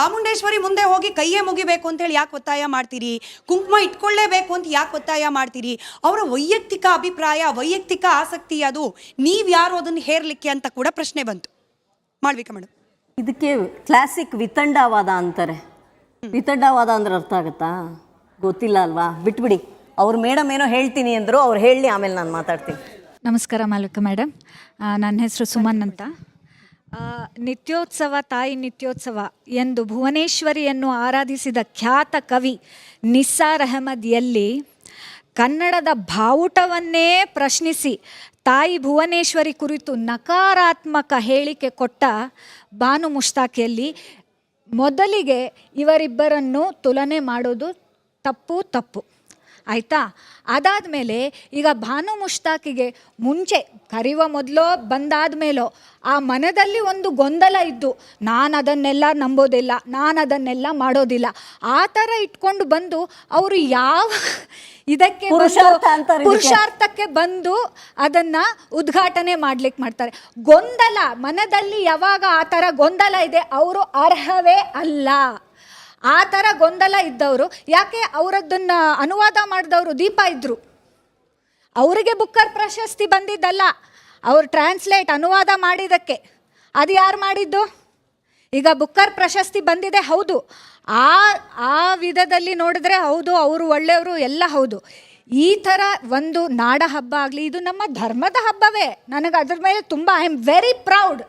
ಚಾಮುಂಡೇಶ್ವರಿ ಮುಂದೆ ಹೋಗಿ ಕೈಯೇ ಮುಗಿಬೇಕು ಅಂತ ಹೇಳಿ ಯಾಕೆ ಒತ್ತಾಯ ಮಾಡ್ತೀರಿ? ಕುಂಕುಮ ಇಟ್ಕೊಳ್ಳೇಬೇಕು ಅಂತ ಯಾಕೆ ಒತ್ತಾಯ ಮಾಡ್ತೀರಿ? ಅವರ ವೈಯಕ್ತಿಕ ಅಭಿಪ್ರಾಯ ವೈಯಕ್ತಿಕ ಆಸಕ್ತಿ ಅದು ನೀವು ಯಾರು ಅದನ್ನು ಹೇರ್ಲಿಕ್ಕೆ ಅಂತ ಕೂಡ ಪ್ರಶ್ನೆ ಬಂತು. ಮಾಡ್ಬೇಕಾ ಮೇಡಮ್ ಇದಕ್ಕೆ ಕ್ಲಾಸಿಕ್ ವಿತಂಡವಾದ ಅಂತಾರೆ. ವಿತಂಡವಾದ ಅಂದ್ರೆ ಅರ್ಥ ಆಗುತ್ತಾ? ಗೊತ್ತಿಲ್ಲ ಅಲ್ವಾ? ಬಿಟ್ಬಿಡಿ. ಅವ್ರು ಮೇಡಮ್ ಏನೋ ಹೇಳ್ತೀನಿ ಅಂದರು ಅವ್ರು ಹೇಳಿ ಆಮೇಲೆ ನಾನು ಮಾತಾಡ್ತೀನಿ. ನಮಸ್ಕಾರ ಮಾಲಿಕ ಮೇಡಮ್ ನನ್ನ ಹೆಸರು ಸುಮನ್ ಅಂತ. ನಿತ್ಯೋತ್ಸವ, ತಾಯಿ ನಿತ್ಯೋತ್ಸವ ಎಂದು ಭುವನೇಶ್ವರಿಯನ್ನು ಆರಾಧಿಸಿದ ಖ್ಯಾತ ಕವಿ ನಿಸ್ಸಾರ್ ಅಹಮದ್ ಎಲ್ಲಿ ಕನ್ನಡದ ಬಾವುಟವನ್ನೇ ಪ್ರಶ್ನಿಸಿ ತಾಯಿ ಭುವನೇಶ್ವರಿ ಕುರಿತು ನಕಾರಾತ್ಮಕ ಹೇಳಿಕೆ ಕೊಟ್ಟ ಬಾನು ಮುಷ್ತಾಕಿಯಲ್ಲಿ, ಮೊದಲಿಗೆ ಇವರಿಬ್ಬರನ್ನು ತುಲನೆ ಮಾಡೋದು ತಪ್ಪು ತಪ್ಪು. ಆಯಿತಾ? ಅದಾದಮೇಲೆ ಈಗ ಭಾನು ಮುಷ್ತಾಕಿಗೆ ಮುಂಚೆ ಕರೆಯುವ ಮೊದಲೋ ಬಂದಾದ ಮೇಲೋ ಆ ಮನದಲ್ಲಿ ಒಂದು ಗೊಂದಲ ಇದ್ದು ನಾನು ಅದನ್ನೆಲ್ಲ ನಂಬೋದಿಲ್ಲ ನಾನು ಅದನ್ನೆಲ್ಲ ಮಾಡೋದಿಲ್ಲ. ಆ ಥರ ಇಟ್ಕೊಂಡು ಬಂದು ಅವರು ಯಾವ ಇದಕ್ಕೆ. ಪುರುಷಾರ್ಥಕ್ಕೆ ಬಂದು ಅದನ್ನ ಉದ್ಘಾಟನೆ ಮಾಡ್ಲಿಕ್ಕೆ ಮಾಡ್ತಾರೆ. ಗೊಂದಲ ಮನದಲ್ಲಿ ಯಾವಾಗ ಆ ಥರ ಗೊಂದಲ ಇದೆ ಅವರು ಅರ್ಹವೇ ಅಲ್ಲ. ಆ ಥರ ಗೊಂದಲ ಇದ್ದವರು. ಯಾಕೆ ಅವರದ್ದನ್ನು ಅನುವಾದ ಮಾಡಿದವರು ದೀಪ ಇದ್ದರು ಅವರಿಗೆ ಬುಕ್ಕರ್ ಪ್ರಶಸ್ತಿ ಬಂದಿದ್ದಲ್ಲ. ಅವರು ಟ್ರಾನ್ಸ್ಲೇಟ್ ಅನುವಾದ ಮಾಡಿದ್ದಕ್ಕೆ. ಅದು ಯಾರು ಮಾಡಿದ್ದು? ಈಗ ಬುಕ್ಕರ್ ಪ್ರಶಸ್ತಿ ಬಂದಿದೆ, ಹೌದು. ಆ ಆ ವಿಧದಲ್ಲಿ ನೋಡಿದ್ರೆ ಹೌದು, ಅವರು ಒಳ್ಳೆಯವರು ಎಲ್ಲ ಹೌದು. ಈ ಥರ ಒಂದು ನಾಡ ಹಬ್ಬ ಆಗಲಿ, ಇದು ನಮ್ಮ ಧರ್ಮದ ಹಬ್ಬವೇ. ನನಗೆ ಅದ್ರ ಮೇಲೆ ತುಂಬ ಐ ಆಮ್ ವೆರಿ ಪ್ರೌಡ್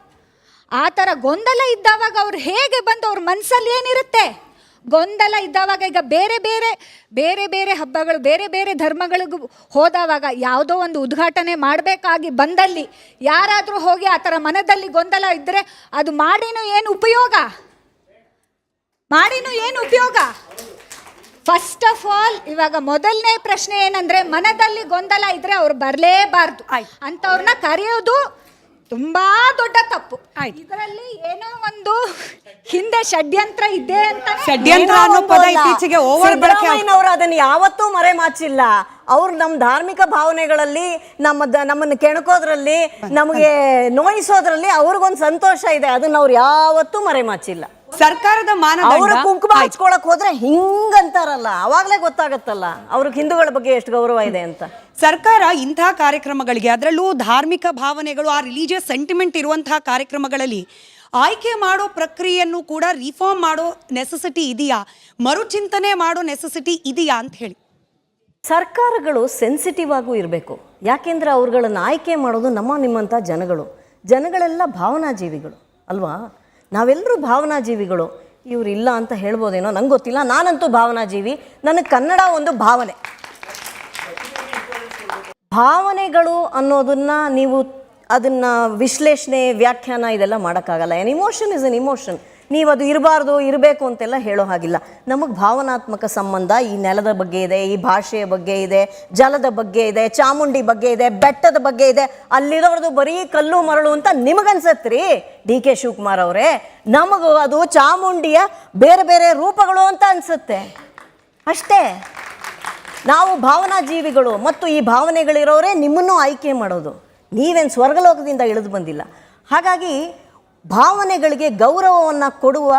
ಆ ಥರ ಗೊಂದಲ ಇದ್ದಾವಾಗ ಅವ್ರು ಹೇಗೆ ಬಂದು ಅವ್ರ ಮನಸ್ಸಲ್ಲಿ ಏನಿರುತ್ತೆ? ಗೊಂದಲ ಇದ್ದಾವಾಗ ಈಗ ಬೇರೆ ಬೇರೆ ಬೇರೆ ಬೇರೆ ಹಬ್ಬಗಳು ಬೇರೆ ಬೇರೆ ಧರ್ಮಗಳಿಗೂ ಹೋದವಾಗ ಯಾವುದೋ ಒಂದು ಉದ್ಘಾಟನೆ ಮಾಡಬೇಕಾಗಿ ಬಂದಲ್ಲಿ ಯಾರಾದರೂ ಹೋಗಿ ಆ ಥರ ಮನದಲ್ಲಿ ಗೊಂದಲ ಇದ್ದರೆ ಅದು ಮಾಡಿನೂ ಏನು ಉಪಯೋಗ? ಮಾಡಿನೂ ಏನು ಉಪಯೋಗ? ಫಸ್ಟ್ ಆಫ್ ಆಲ್ ಇವಾಗ ಮೊದಲನೇ ಪ್ರಶ್ನೆ ಏನಂದ್ರೆ ಮನದಲ್ಲಿ ಗೊಂದಲ ಇದ್ರೆ ಅವ್ರು ಬರಲೇಬಾರ್ದು. ಅಂಥವ್ರನ್ನ ಅಂತವ್ರನ್ನ ಕರೆಯೋದು ತುಂಬಾ ದೊಡ್ಡ ತಪ್ಪು. ಆಯ್ತು. ಇದರಲ್ಲಿ ಏನೋ ಒಂದು ಹಿಂದೆ ಷಡ್ಯಂತ್ರ ಇದೆ ಅಂತ ಷಡ್ಯಂತ್ರ ಅನ್ನೋ ಪದ ಇತ್ತೀಚೆಗೆ ಓವರ್ ಬಳಕೆ ಆಗ್- ಅದನ್ನು ಯಾವತ್ತೂ ಮರೆಮಾಚಿಲ್ಲ ಅವ್ರು ನಮ್ಮ ಧಾರ್ಮಿಕ ಭಾವನೆಗಳಲ್ಲಿ ನಮ್ಮ ದ- ನಮ್ಮನ್ನು ಕೆಣಕೋದ್ರಲ್ಲಿ ನಮಗೆ ನೋಯಿಸೋದ್ರಲ್ಲಿ ಅವ್ರಿಗೊಂದು ಸಂತೋಷ ಇದೆ. ಅದನ್ನ ಅವ್ರು ಯಾವತ್ತೂ ಮರೆಮಾಚಿಲ್ಲ ಸರ್ಕಾರದ ಮಾನದಂಡ? ಕುಂಕುಮ ಹಚ್ಕೊಳಕ್ ಹೋದ್ರೆ ಹಿಂಗಂತಾರಲ್ಲ ಅವಾಗ್ಲೇ ಗೊತ್ತಾಗತ್ತಲ್ಲ. ಅವ್ರಿಗೆ ಹಿಂದೂಗಳ ಬಗ್ಗೆ ಎಷ್ಟು ಗೌರವ ಇದೆ ಅಂತ. ಸರ್ಕಾರ ಇಂತಹ ಕಾರ್ಯಕ್ರಮಗಳಿಗೆ ಅದರಲ್ಲೂ ಧಾರ್ಮಿಕ ಭಾವನೆಗಳು ಆ ರಿಲಿಜಿಯಸ್ ಸೆಂಟಿಮೆಂಟ್ ಇರುವಂತಹ ಕಾರ್ಯಕ್ರಮಗಳಲ್ಲಿ ಆಯ್ಕೆ ಮಾಡೋ ಪ್ರಕ್ರಿಯೆಯನ್ನು ಕೂಡ ರಿಫಾರ್ಮ್ ಮಾಡೋ ನೆಸೆಸಿಟಿ ಇದೆಯಾ? ಮರುಚಿಂತನೆ ಮಾಡೋ ನೆಸೆಸಿಟಿ ಇದೆಯಾ ಅಂತ ಹೇಳಿ. ಸರ್ಕಾರಗಳು ಸೆನ್ಸಿಟಿವ್ ಆಗೂ ಇರಬೇಕು. ಯಾಕೆಂದ್ರೆ ಅವ್ರುಗಳನ್ನ ಆಯ್ಕೆ ಮಾಡೋದು ನಮ್ಮ ನಿಮ್ಮಂಥ ಜನಗಳು. ಜನಗಳೆಲ್ಲ ಭಾವನಾಜೀವಿಗಳು ಅಲ್ವಾ? ನಾವೆಲ್ಲರೂ ಭಾವನಾಜೀವಿಗಳು. ಇವರು ಇಲ್ಲ ಅಂತ ಹೇಳ್ಬೋದೇನೋ ನಂಗೆ ಗೊತ್ತಿಲ್ಲ. ನಾನಂತೂ ಭಾವನಾ ಜೀವಿ ನನಗೆ ಕನ್ನಡ ಒಂದು ಭಾವನೆ. ಭಾವನೆಗಳು ಅನ್ನೋದನ್ನು ನೀವು ಅದನ್ನು ವಿಶ್ಲೇಷಣೆ, ವ್ಯಾಖ್ಯಾನ ಇದೆಲ್ಲ ಮಾಡೋಕ್ಕಾಗಲ್ಲ. An emotion is an emotion ನೀವು ಅದು ಇರಬಾರ್ದು, ಇರಬೇಕು ಅಂತೆಲ್ಲ ಹೇಳೋ ಹಾಗಿಲ್ಲ. ನಮಗೆ ಭಾವನಾತ್ಮಕ ಸಂಬಂಧ ಈ ನೆಲದ ಬಗ್ಗೆ ಇದೆ, ಈ ಭಾಷೆಯ ಬಗ್ಗೆ ಇದೆ, ಜಲದ ಬಗ್ಗೆ ಇದೆ, ಚಾಮುಂಡಿ ಬಗ್ಗೆ ಇದೆ, ಬೆಟ್ಟದ ಬಗ್ಗೆ ಇದೆ. ಅಲ್ಲಿರೋದು ಬರೀ ಕಲ್ಲು ಮರಳು ಅಂತ ನಿಮಗನ್ಸತ್ರಿ ಡಿ ಕೆ ಶಿವಕುಮಾರ್ ಅವರೇ. ನಮಗೂ ಅದು ಚಾಮುಂಡಿಯ ಬೇರೆ ಬೇರೆ ರೂಪಗಳು ಅಂತ ಅನ್ಸುತ್ತೆ. ಅಷ್ಟೇ. ನಾವು ಭಾವನಾ ಜೀವಿಗಳು ಮತ್ತು ಈ ಭಾವನೆಗಳಿರೋರೇ ನಿಮ್ಮನ್ನು ಆಯ್ಕೆ ಮಾಡೋದು. ನೀವೇನು ಸ್ವರ್ಗಲೋಕದಿಂದ ಇಳಿದು ಬಂದಿಲ್ಲ. ಹಾಗಾಗಿ ಭಾವನೆಗಳಿಗೆ ಗೌರವವನ್ನು ಕೊಡುವ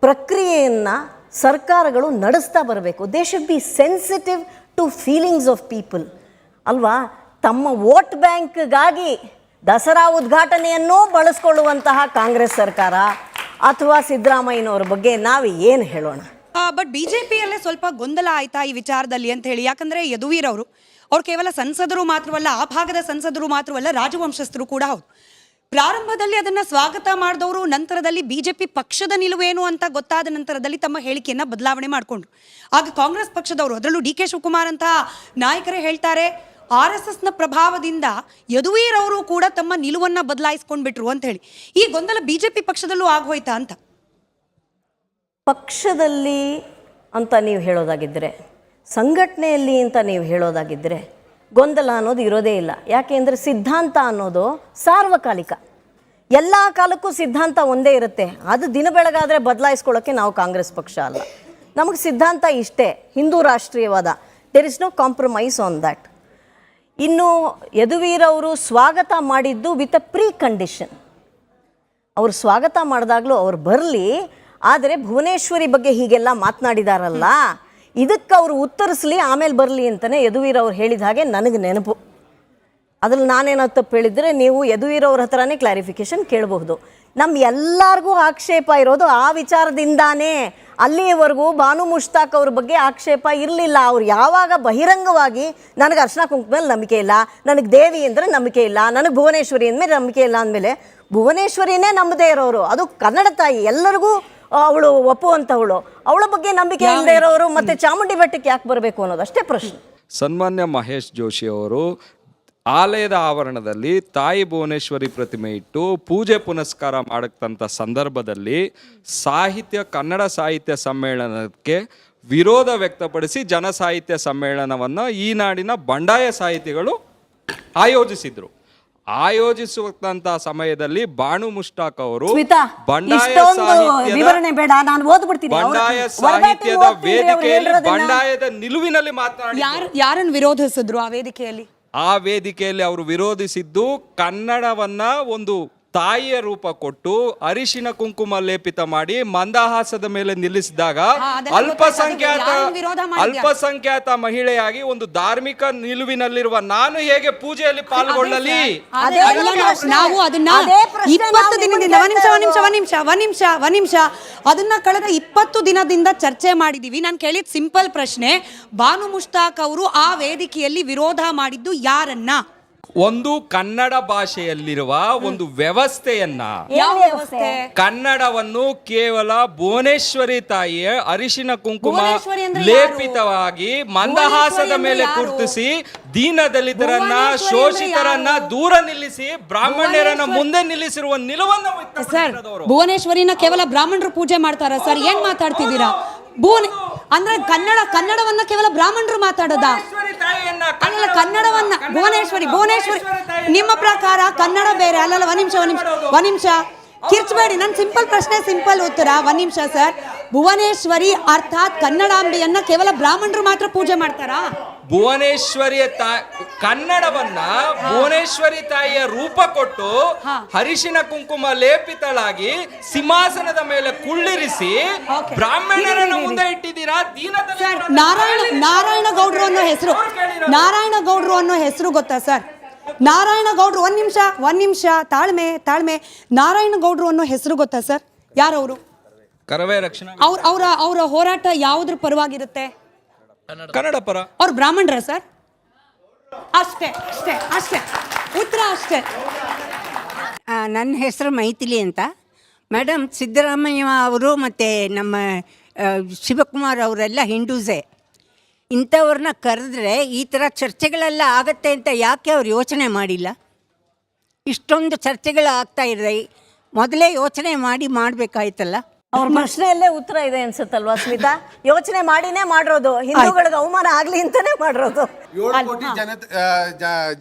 ಪ್ರಕ್ರಿಯೆಯನ್ನು ಸರ್ಕಾರಗಳು ನಡೆಸ್ತಾ ಬರಬೇಕು. They should be sensitive to feelings of people ಅಲ್ವಾ? ತಮ್ಮ ವೋಟ್ ಬ್ಯಾಂಕ್ಗಾಗಿ ದಸರಾ ಉದ್ಘಾಟನೆಯನ್ನೂ ಬಳಸ್ಕೊಳ್ಳುವಂತಹ ಕಾಂಗ್ರೆಸ್ ಸರ್ಕಾರ ಅಥವಾ ಸಿದ್ದರಾಮಯ್ಯನವ್ರ ಬಗ್ಗೆ ನಾವು ಏನು ಹೇಳೋಣ? ಬಟ್ ಬಿಜೆಪಿಯಲ್ಲೇ ಸ್ವಲ್ಪ ಗೊಂದಲ ಆಯ್ತಾ ಈ ವಿಚಾರದಲ್ಲಿ ಅಂತ ಹೇಳಿ. ಯಾಕಂದ್ರೆ ಯದುವೀರ್ ಅವರು, ಅವ್ರು ಕೇವಲ ಸಂಸದರು ಮಾತ್ರವಲ್ಲ, ಆ ಭಾಗದ ಸಂಸದರು ಮಾತ್ರವಲ್ಲ, ರಾಜವಂಶಸ್ಥರು ಕೂಡ ಹೌದು. ಪ್ರಾರಂಭದಲ್ಲಿ ಅದನ್ನ ಸ್ವಾಗತ ಮಾಡಿದವರು, ನಂತರದಲ್ಲಿ ಬಿಜೆಪಿ ಪಕ್ಷದ ನಿಲುವೇನು ಅಂತ ಗೊತ್ತಾದ ನಂತರದಲ್ಲಿ ತಮ್ಮ ಹೇಳಿಕೆಯನ್ನ ಬದಲಾವಣೆ ಮಾಡಿಕೊಂಡ್ರು ಆಗ ಕಾಂಗ್ರೆಸ್ ಪಕ್ಷದವರು, ಅದರಲ್ಲೂ ಡಿ ಕೆ ಶಿವಕುಮಾರ್ ಅಂತ ನಾಯಕರೇ ಹೇಳ್ತಾರೆ, ಆರ್ ಎಸ್ ಎಸ್ನ ಪ್ರಭಾವದಿಂದ ಯದುವೀರ್ ಅವರು ಕೂಡ ತಮ್ಮ ನಿಲುವನ್ನ ಬದಲಾಯಿಸ್ಕೊಂಡ್ಬಿಟ್ರು ಅಂತ ಹೇಳಿ. ಈ ಗೊಂದಲ ಬಿಜೆಪಿ ಪಕ್ಷದಲ್ಲೂ ಆಗೋಯ್ತಾ ಅಂತ? ಪಕ್ಷದಲ್ಲಿ ಅಂತ ನೀವು ಹೇಳೋದಾಗಿದ್ದರೆ ಸಂಘಟನೆಯಲ್ಲಿ ಅಂತ ನೀವು ಹೇಳೋದಾಗಿದ್ದರೆ ಗೊಂದಲ ಅನ್ನೋದು ಇರೋದೇ ಇಲ್ಲ. ಯಾಕೆಂದರೆ ಸಿದ್ಧಾಂತ ಅನ್ನೋದು ಸಾರ್ವಕಾಲಿಕ. ಎಲ್ಲ ಕಾಲಕ್ಕೂ ಸಿದ್ಧಾಂತ ಒಂದೇ ಇರುತ್ತೆ. ಅದು ದಿನ ಬೆಳಗಾದರೆ ಬದಲಾಯಿಸ್ಕೊಳ್ಳೋಕ್ಕೆ ನಾವು ಕಾಂಗ್ರೆಸ್ ಪಕ್ಷ ಅಲ್ಲ. ನಮಗೆ ಸಿದ್ಧಾಂತ ಇಷ್ಟೇ. Hindu ರಾಷ್ಟ್ರೀಯವಾದ. There is no compromise on that ಇನ್ನು ಯದುವೀರವರು ಸ್ವಾಗತ ಮಾಡಿದ್ದು ವಿತ್ ಅ ಪ್ರೀ ಕಂಡೀಷನ್ ಅವರು ಸ್ವಾಗತ ಮಾಡಿದಾಗಲೂ ಅವ್ರು ಬರಲಿ, ಆದರೆ ಭುವನೇಶ್ವರಿ ಬಗ್ಗೆ ಹೀಗೆಲ್ಲ ಮಾತನಾಡಿದಾರಲ್ಲ. ಇದಕ್ಕೆ ಅವರು ಉತ್ತರಿಸಲಿ, ಆಮೇಲೆ ಬರಲಿ ಅಂತಲೇ ಯದುವೀರ್ ಅವ್ರು ಹೇಳಿದ ಹಾಗೆ ನನಗೆ ನೆನಪು. ಅದ್ರಲ್ಲಿ ನಾನೇನೋ ತಪ್ಪು ಹೇಳಿದರೆ ನೀವು ಯದುವೀರವ್ರ ಹತ್ರನೇ ಕ್ಲಾರಿಫಿಕೇಶನ್ ಕೇಳಬಹುದು. ನಮ್ಮ ಎಲ್ಲರಿಗೂ ಆಕ್ಷೇಪ ಇರೋದು ಆ ವಿಚಾರದಿಂದಾನೇ. ಅಲ್ಲಿಯವರೆಗೂ ಬಾನು ಮುಷ್ತಾಕ್ ಅವ್ರ ಬಗ್ಗೆ ಆಕ್ಷೇಪ ಇರಲಿಲ್ಲ. ಅವ್ರು ಯಾವಾಗ ಬಹಿರಂಗವಾಗಿ ನನಗೆ ಅರ್ಶನ ಕುಂಕುಮ ಮೇಲೆ ನಂಬಿಕೆ ಇಲ್ಲ, ನನಗೆ ದೇವಿ ಅಂದರೆ ನಂಬಿಕೆ ಇಲ್ಲ, ನನಗೆ ಭುವನೇಶ್ವರಿ ಅಂದಮೇಲೆ ನಂಬಿಕೆ ಇಲ್ಲ ಅಂದಮೇಲೆ ಭುವನೇಶ್ವರಿನೇ ನಂಬದೇ ಇರೋರು. ಅದು ಕನ್ನಡ ತಾಯಿ ಎಲ್ಲರಿಗೂ ಅವಳು ಒಪ್ಪುವಂಥವಳು ಅವಳ. ಬಗ್ಗೆ ನಂಬಿಕೆ ಇಲ್ಲದೆ ಇರೋರು ಮತ್ತೆ ಚಾಮುಂಡಿ ಬೆಟ್ಟಕ್ಕೆ ಯಾಕೆ ಬರಬೇಕು ಅನ್ನೋದು ಅಷ್ಟೇ ಪ್ರಶ್ನೆ. ಸನ್ಮಾನ್ಯ ಮಹೇಶ್ ಜೋಶಿ ಅವರು ಆಲಯದ ಆವರಣದಲ್ಲಿ ತಾಯಿ ಭುವನೇಶ್ವರಿ ಪ್ರತಿಮೆ ಇಟ್ಟು ಪೂಜೆ ಪುನಸ್ಕಾರ ಮಾಡಕ್ಕಂಥ ಸಂದರ್ಭದಲ್ಲಿ ಸಾಹಿತ್ಯ ಕನ್ನಡ ಸಾಹಿತ್ಯ ಸಮ್ಮೇಳನಕ್ಕೆ ವಿರೋಧ ವ್ಯಕ್ತಪಡಿಸಿ ಜನ ಸಾಹಿತ್ಯ ಸಮ್ಮೇಳನವನ್ನು ಈ ನಾಡಿನ ಬಂಡಾಯ ಸಾಹಿತಿಗಳು ಆಯೋಜಿಸಿದ್ರು. ಆಯೋಜಿಸುವಂತ ಸಮಯದಲ್ಲಿ ಬಾಣು ಮುಷ್ಟಾಕ್ ಅವರು ಬಂಡಾಯ ವಿವರಣೆ ಬೇಡ ನಾನು ಓದ್ಬಿಡ್ತೀನಿ. ಬಂಡಾಯ ಸಾಹಿತ್ಯದ ವೇದಿಕೆಯಲ್ಲಿ ಬಂಡಾಯದ ನಿಲುವಿನಲ್ಲಿ ಮಾತನಾಡಿ ಯಾರು ಯಾರನ್ನು ವಿರೋಧಿಸಿದ್ರು ಆ ವೇದಿಕೆಯಲ್ಲಿ? ಆ ವೇದಿಕೆಯಲ್ಲಿ ಅವರು ವಿರೋಧಿಸಿದ್ದು ಕನ್ನಡವನ್ನ ಒಂದು ತಾಯಿಯ ರೂಪ ಕೊಟ್ಟು ಅರಿಶಿನ ಕುಂಕುಮ ಲೇಪಿತ ಮಾಡಿ ಮಂದಹಾಸದ ಮೇಲೆ ನಿಲ್ಲಿಸಿದಾಗ ಅಲ್ಪಸಂಖ್ಯಾತ? ಅಲ್ಪಸಂಖ್ಯಾತ ಮಹಿಳೆಯಾಗಿ ಒಂದು ಧಾರ್ಮಿಕ ನಿಲುವಿನಲ್ಲಿರುವ ನಾನು ಹೇಗೆ ಪೂಜೆಯಲ್ಲಿ ಪಾಲ್ಗೊಳ್ಳಲಿ? ನಾವು- ಅದನ್ನ ಇಪ್ಪತ್ತು ದಿನದಿಂದ ಒಂದ್ ನಿಮಿಷ ಒಂದ್ ನಿಮಿಷ ಒಂದ್ ನಿಮಿಷ ಒಂದ್ ನಿಮಿಷ ಒಂದ್ ನಿಮಿಷ. ಅದನ್ನ ಕಳೆದ ಇಪ್ಪತ್ತು ದಿನದಿಂದ ಚರ್ಚೆ ಮಾಡಿದೀವಿ. ನಾನು ಕೇಳಿದ ಸಿಂಪಲ್ ಪ್ರಶ್ನೆ ಭಾನು ಮುಷ್ತಾಕ್ ಅವರು ಆ ವೇದಿಕೆಯಲ್ಲಿ ವಿರೋಧ ಮಾಡಿದ್ದು ಯಾರನ್ನ? ಒಂದು ಕನ್ನಡ ಭಾಷೆಯಲ್ಲಿರುವ ಒಂದು ವ್ಯವಸ್ಥೆಯನ್ನ ಯಾವ ವ್ಯವಸ್ಥೆ ಕನ್ನಡವನ್ನು ಕೇವಲ ಭುವನೇಶ್ವರಿ ತಾಯಿಯ ಅರಿಶಿನ ಕುಂಕುಮ ಭುವನೇಶ್ವರಿ ಅಂದ್ರೆ ಲೇಪಿತವಾಗಿ ಮಂದಹಾಸದ ಭುವನೇಶ್ವರಿ ಮೇಲೆ ಕುರ್ತಿಸಿ ಯಾರು? ಗುರುತಿಸಿ ದೀನ ದಲಿತರನ್ನ ಭುವನೇಶ್ವರಿ ಅಂದ್ರೆ ಶೋಷಿತರನ್ನ ಯಾರು? ದೂರ ನಿಲ್ಲಿಸಿ ಬ್ರಾಹ್ಮಣ್ಯರನ್ನ ಮುಂದೆ ನಿಲ್ಲಿಸಿರುವ ನಿಲುವನ್ನು ಸರ್ ವ್ಯಕ್ತಪಡಿಸಿರೋದವರು. ಭುವನೇಶ್ವರಿನ ಕೇವಲ ಬ್ರಾಹ್ಮಣರು ಪೂಜೆ ಮಾಡ್ತಾರ ಸರ್ ಏನ್ ಮಾತಾಡ್ತಿದ್ದೀರಾ ಭುವನೆ ಅಂದ್ರೆ ಕನ್ನಡ ಕನ್ನಡವನ್ನ ಕೇವಲ ಬ್ರಾಹ್ಮಣರು ಮಾತಾಡೋದಾ? ಅಲ್ಲ ಕನ್ನಡವನ್ನ ಭುವನೇಶ್ವರಿ ಭುವನೇಶ್ವರಿ ನಿಮ್ಮ ಪ್ರಕಾರ ಕನ್ನಡ ಬೇರೆ ಅಲ್ಲಲ್ಲ ಒಂದ್ ನಿಮಿಷ ಒಂದ್ ನಿಮಿಷ ಒಂದ್ ನಿಮಿಷ. ಕಿರ್ಚಬೇಡಿ ನನ್ನ ಸಿಂಪಲ್ ಪ್ರಶ್ನೆ ಸಿಂಪಲ್ ಉತ್ತರ. ಒಂದು ನಿಮಿಷ ಸರ್. ಭುವನೇಶ್ವರಿ ಅರ್ಥಾತ್ ಕನ್ನಡಾಂಬೆಯನ್ನ ಕೇವಲ ಬ್ರಾಹ್ಮಣರು ಮಾತ್ರ ಪೂಜೆ ಮಾಡ್ತಾರಾ? ಭುವನೇಶ್ವರಿಯ ತಾ ಕನ್ನಡವನ್ನ ಭುವನೇಶ್ವರಿ ತಾಯಿಯ ರೂಪ ಕೊಟ್ಟು. ಹರಿಶಿನ ಕುಂಕುಮ ಲೇಪಿತಳಾಗಿ ಸಿಂಹಾಸನದ ಮೇಲೆ ಕುಳ್ಳಿರಿಸಿ ಬ್ರಾಹ್ಮಣರನ್ನು ಮುಂದೆ ಇಟ್ಟಿದ್ದೀರಾ? ದೀನ ನಾರಾಯಣ ನಾರಾಯಣ ಗೌಡ್ರು ಅನ್ನೋ ಹೆಸರು. ನಾರಾಯಣ ಗೌಡ್ರು ಅನ್ನೋ ಹೆಸರು ಗೊತ್ತಾ ಸರ್? ನಾರಾಯಣ ಗೌಡ್ರು ಒಂದ್ ನಿಮಿಷ ಒಂದು ನಿಮಿಷ ತಾಳ್ಮೆ ತಾಳ್ಮೆ. ನಾರಾಯಣ ಗೌಡ್ರು ಅನ್ನೋ ಹೆಸರು ಗೊತ್ತಾ ಸರ್? ಯಾರವರು? ಕರವೇ ರಕ್ಷಣಾ ಅವ್ರ ಅವರ ಅವರ ಹೋರಾಟ ಯಾವುದ್ರ ಪರವಾಗಿರುತ್ತೆ? ಕನ್ನಡ. ಪರ. ಅವ್ರು ಬ್ರಾಹ್ಮಣರ ಸರ್? ಅಷ್ಟೇ ಅಷ್ಟೇ ಅಷ್ಟೇ. ಉತ್ತರ ಅಷ್ಟೇ. ಆ, ನನ್ನ ಹೆಸರು ಮೈಥಿಲಿ ಅಂತ. ಮೇಡಮ್ ಸಿದ್ದರಾಮಯ್ಯ ಅವರು ಮತ್ತು ನಮ್ಮ ಶಿವಕುಮಾರ್ ಅವರೆಲ್ಲ ಹಿಂದೂಸೇ. ಇಂಥವ್ರನ್ನ ಕರೆದ್ರೆ ಈ ಥರ ಚರ್ಚೆಗಳೆಲ್ಲ ಆಗತ್ತೆ ಅಂತ ಯಾಕೆ ಅವ್ರು ಯೋಚನೆ ಮಾಡಿಲ್ಲ? ಇಷ್ಟೊಂದು ಚರ್ಚೆಗಳು ಆಗ್ತಾ ಇದೆ ಮೊದಲೇ ಯೋಚನೆ ಮಾಡಿ ಮಾಡಬೇಕಾಯ್ತಲ್ಲ? ಅವ್ರ ಪ್ರಶ್ನೆಯಲ್ಲೇ ಉತ್ತರ ಇದೆ ಅನ್ಸುತ್ತಲ್ವಾ ಸ್ಮಿತಾ? ಯೋಚನೆ ಮಾಡಿನೇ ಮಾಡಿರೋದು ಹಿಂದೂಗಳಿಗೆ ಅವಮಾನ ಆಗ್ಲಿ ಅಂತಾನೆ ಮಾಡಿರೋದು. ಏಳು ಕೋಟಿ ಜನ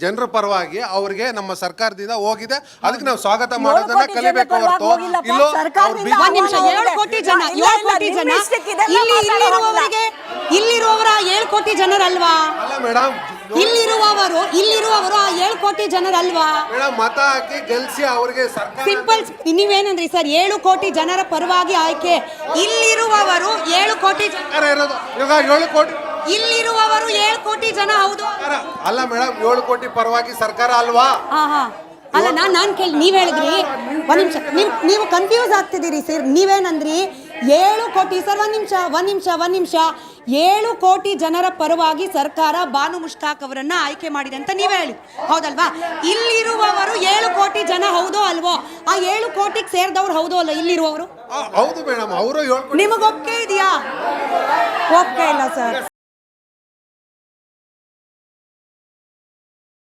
ಜನರ ಪರವಾಗಿ ಅವ್ರಿಗೆ ನಮ್ಮ ಸರ್ಕಾರದಿಂದ ಹೋಗಿದೆ. ಅದಕ್ಕೆ ನಾವು ಸ್ವಾಗತ ಮಾಡೋದನ್ನ ಕಲಿಬೇಕು ಹೊರತು. ಇಲ್ಲೋ ಸರ್ಕಾರದಿಂದ ಒಂದ್ ನಿಮಿಷ ಏಳು ಕೋಟಿ ಜನ ಏಳು ಕೋಟಿ ಜನ ಇಲ್ಲಿ. ಇಲ್ಲಿರುವವರಿಗೆ ಇಲ್ಲಿರುವವರ ಏಳು ಕೋಟಿ ಜನರಲ್ವಾ? ಅಲ್ಲ ಮೇಡಮ್ ಇಲ್ಲಿರುವವರು ಇಲ್ಲಿರುವವರು ಆ ಏಳು ಕೋಟಿ ಜನರಲ್ವಾ? ಮೇಡಮ್ ಮತ ಹಾಕಿ ಗೆಲ್ಸಿ ಅವ್ರಿಗೆ ಸರ್ಕಾರ ಸಿಂಪಲ್ ನೀವೇನಂದ್ರಿ ಸರ್ ಏಳು ಕೋಟಿ ಜನರ ಪರವಾಗಿ ಆಯ್ಕೆ. ಇಲ್ಲಿರುವವರು ಏಳು ಕೋಟಿ ಜನ ಸರ್ಕಾರ ಇರೋದು. ಇವಾಗ ಏಳು ಕೋಟಿ ಇಲ್ಲಿರುವವರು ಏಳು ಕೋಟಿ ಜನ ಹೌದು? ಸರ್ಕಾರ. ಅಲ್ಲ ಮೇಡಮ್ ಏಳು ಕೋಟಿ ಪರವಾಗಿ ಸರ್ಕಾರ ಅಲ್ವಾ? ಹಾ ಹಾ. ಅಲ್ಲ ನಾನ್ ನಾನ್ ಕೇಳಿ ನೀವ್ ಹೇಳಿದ್ರಿ. ಒಂದ್ ನಿಮಿಷ. ನೀವು ನೀವು ಕನ್ಫ್ಯೂಸ್ ಆಗ್ತಿದ್ದೀರಿ ಸರ್. ನೀವೇನಂದ್ರಿ? ಏಳು ಕೋಟಿ ಸರ್ ಒಂದ್ ನಿಮಿಷ ಒಂದ್ ನಿಮಿಷ ಒಂದ್ ನಿಮಿಷ. ಏಳು ಕೋಟಿ ಜನರ ಪರವಾಗಿ ಸರ್ಕಾರ ಬಾನು ಮುಷ್ತಾಕ್ ಅವರನ್ನ ಆಯ್ಕೆ ಮಾಡಿದೆ ಅಂತ ನೀವೇ ಹೇಳಿ. ಹೌದಲ್ವಾ? ಇಲ್ಲಿರುವವರು ಏಳು ಕೋಟಿ ಜನ ಹೌದೋ ಅಲ್ವೋ? ಆ ಏಳು ಕೋಟಿಗೆ ಸೇರಿದವ್ರು ಹೌದೋ ಅಲ್ಲ ಇಲ್ಲಿರುವವರು? ಹೌದು ಮೇಡಮ್ ಅವರು ನಿಮಗೆ ಒಪ್ಪಿಗೆ ಇದೆಯಾ? ಒಪ್ಪಿಗೆ ಇಲ್ಲ ಸರ್.